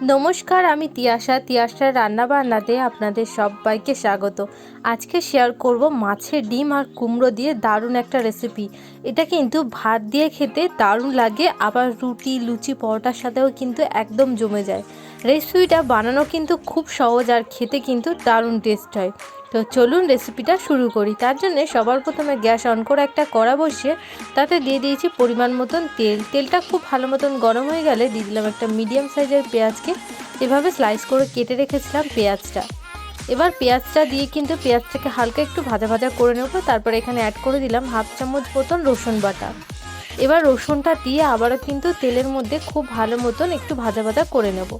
নমস্কার, আমি তিয়াশা। তিয়াশার রান্নাবান্নাতে আপনাদের সবাইকে স্বাগত। আজকে শেয়ার করব মাছের ডিম আর কুমড়ো দিয়ে দারুণ একটা রেসিপি এটা কিন্তু ভাত দিয়ে খেতে দারুণ লাগে, আবার রুটি, লুচি, পরোটার সাথেও কিন্তু একদম জমে যায়। রেসিপিটা বানানো কিন্তু খুব সহজ আর খেতে কিন্তু দারুণ টেস্ট হয়। তো চলুন রেসিপিটা শুরু করি। তার জন্য সবার প্রথমে গ্যাস অন করে একটা কড়া বসিয়ে তাতে দিয়ে দিয়েছি পরিমাণ মতন তেল। তেলটা খুব ভালো মতন গরম হয়ে গেলে দিয়ে দিলাম একটা মিডিয়াম সাইজের পেঁয়াজকে। এভাবে স্লাইস করে কেটে রেখেছিলাম পেঁয়াজটা। এবার পেঁয়াজটা দিয়ে কিন্তু পেঁয়াজটাকে হালকা একটু ভাজা ভাজা করে নেব। তারপর এখানে অ্যাড করে দিলাম হাফ চামচ মতন রসুন বাটা। এবার রসুনটা দিয়ে আবারও কিন্তু তেলের মধ্যে খুব ভালো মতন একটু ভাজা ভাজা করে নেব।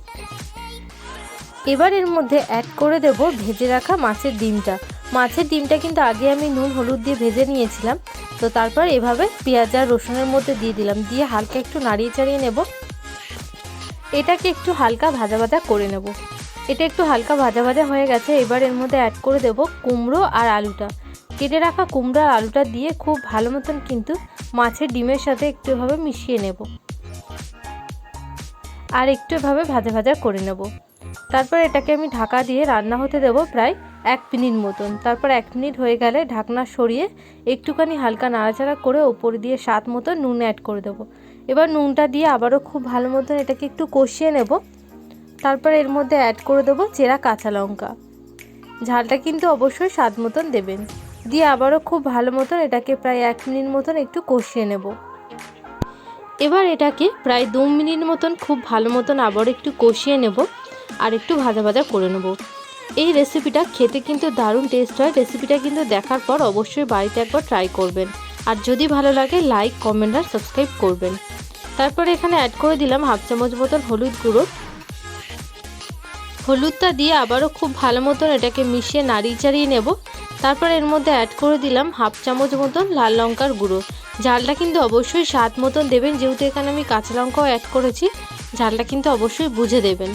এবার এর মধ্যে অ্যাড করে দেব ভেজে রাখা মাছের ডিমটা। মাছের ডিমটা কিন্তু আগে আমি নুন, হলুদ দিয়ে ভেজে নিয়েছিলাম। তো তারপর এভাবে পেঁয়াজ আর রসুনের মধ্যে দিয়ে দিলাম। দিয়ে হালকা একটু নাড়িয়ে চাড়িয়ে নেব। এটাকে একটু হালকা ভাজা ভাজা করে নেব। এটা একটু হালকা ভাজা ভাজা হয়ে গেছে। এবার এর মধ্যে অ্যাড করে দেব কুমড়ো আর আলুটা। কেটে রাখা কুমড়ো আলুটা দিয়ে খুব ভালো মতন কিন্তু মাছের ডিমের সাথে একটু এভাবে মিশিয়ে নেব। আর একটু এভাবে ভাজা ভাজা করে নেব। তারপর এটাকে আমি ঢাকা দিয়ে রান্না হতে দেব প্রায় এক মিনিট মতন। তারপর এক মিনিট হয়ে গেলে ঢাকনা সরিয়ে একটুখানি হালকা নাড়াচাড়া করে ওপর দিয়ে স্বাদ মতো নুন অ্যাড করে দেবো। এবার নুনটা দিয়ে আবারও খুব ভালো মতন এটাকে একটু কষিয়ে নেব। তারপর এর মধ্যে অ্যাড করে দেবো চেরা কাঁচা লঙ্কা। ঝালটা কিন্তু অবশ্যই স্বাদ মতন দেবেন। দিয়ে আবারও খুব ভালো মতন এটাকে প্রায় এক মিনিট মতন একটু কষিয়ে নেব। এবার এটাকে প্রায় দু মিনিট মতন খুব ভালো মতন আবার একটু কষিয়ে নেব আর একটু ভাজা ভাজা করে নেব। এই রেসিপিটা খেতে কিন্তু দারুণ টেস্ট হয়। রেসিপিটা কিন্তু দেখার পর অবশ্যই বাড়িতে একবার ট্রাই করবেন। আর যদি ভালো লাগে লাইক কমেন্ট আর সাবস্ক্রাইব করবেন। তারপরে এখানে অ্যাড করে দিলাম হাফ চামচ মতন হলুদ গুঁড়ো। হলুদটা দিয়ে আবারও খুব ভালো মতন এটাকে মিশিয়ে নাড়িয়ে চাড়িয়ে নেব। তারপর এর মধ্যে অ্যাড করে দিলাম হাফ চামচ মতন লাল লঙ্কার গুঁড়ো। ঝালটা কিন্তু অবশ্যই স্বাদ মতন দেবেন, যেহেতু এখানে আমি কাঁচা লঙ্কাও অ্যাড করেছি। ঝালটা কিন্তু অবশ্যই বুঝে দেবেন।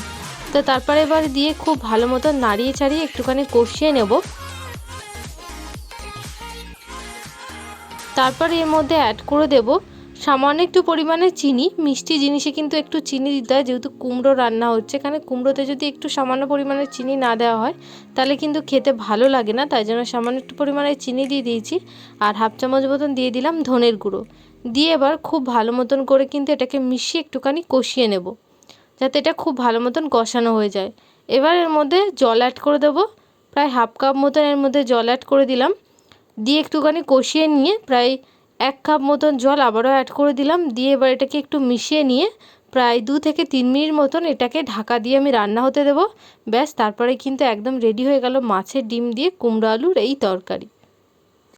তো তারপরে এবার দিয়ে খুব ভালো মতন নাড়িয়ে চাড়িয়ে একটুখানি কষিয়ে নেব। তারপর এর মধ্যে অ্যাড করে দেব সামান্য একটু পরিমাণে চিনি, মিষ্টি জিনিসে কিন্তু একটু চিনি দিতে হয়, যেহেতু কুমড়ো রান্না হচ্ছে। এখানে কুমড়োতে যদি একটু সামান্য পরিমাণে চিনি না দেওয়া হয়, তাহলে কিন্তু খেতে ভালো লাগে না। তাই জন্য সামান্য একটু পরিমাণে চিনি দিয়ে দিয়েছি। আর হাফ চামচ মতন দিয়ে দিলাম ধনের গুঁড়ো। দিয়ে এবার খুব ভালো মতন করে কিন্তু এটাকে মিশিয়ে একটুখানি কষিয়ে নেব, যাতে এটা খুব ভালো মতন কষানো হয়ে যায়। এবার এর মধ্যে জল অ্যাড করে দেবো। প্রায় হাফ কাপ মতন এর মধ্যে জল অ্যাড করে দিলাম। দিয়ে একটুখানি কষিয়ে নিয়ে প্রায় এক কাপ মতন জল আবারও অ্যাড করে দিলাম। দিয়ে এবার এটাকে একটু মিশিয়ে নিয়ে প্রায় দু থেকে তিন মিনিট মতন এটাকে ঢাকা দিয়ে আমি রান্না হতে দেবো। ব্যাস, তারপরে কিন্তু একদম রেডি হয়ে গেল মাছের ডিম দিয়ে কুমড়ো আলুর এই তরকারি।